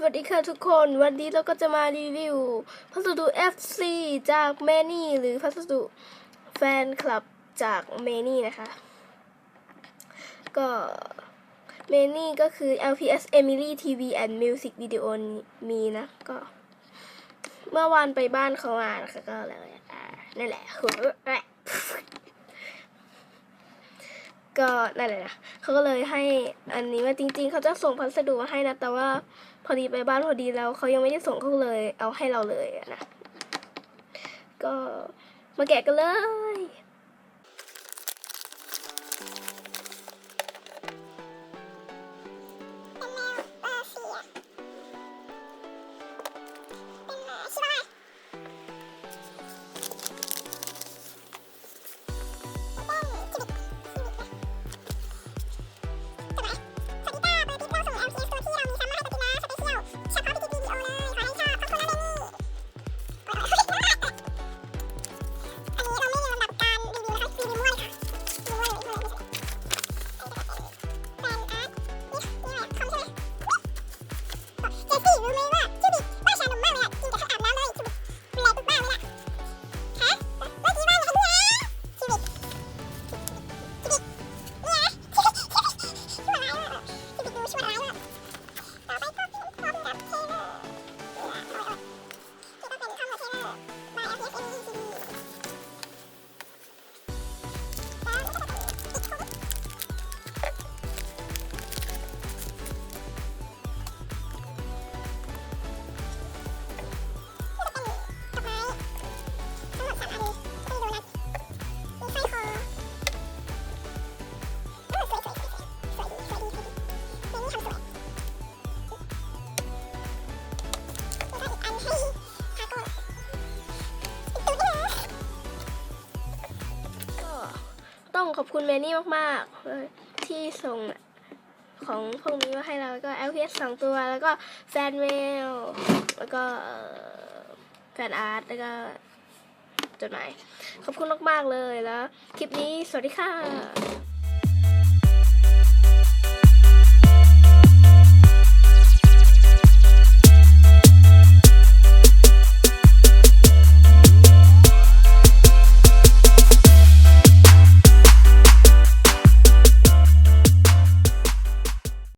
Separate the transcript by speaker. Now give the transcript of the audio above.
Speaker 1: สวัสดีค่ะทุกคน วันนี้เราก็จะมารีวิว พัสดุ FC จากแมนี่หรือพัสดุแฟนคลับจากแมนี่นะคะ ก็แมนี่ก็คือ LPS Emily TV and Music Video มีนะ ก็ เมื่อวานไปบ้านเขามานะคะก็เลยอ่านั่นแหละหัวแหละ ก็นั่นแหละนะเขาก็เลยให้อันนี้มาจริง ๆ เขาจะส่งพัสดุมาให้นะ แต่ว่าพอดีไปบ้านพอดีแล้วเขายังไม่ได้ส่งเขาเลยเอาให้เราเลยอะนะ ก็มาแกะกันเลย
Speaker 2: くだ。 ขอบคุณแมนี่มาก
Speaker 1: ๆเลยที่ส่งของพวกนี้มาให้เราแล้วก็ LPS สองตัว แล้วก็แฟนเมล แล้วก็แฟนอาร์ต แล้วก็จดหมาย ขอบคุณมาก ๆ เลยแล้ว คลิปนี้สวัสดีค่ะ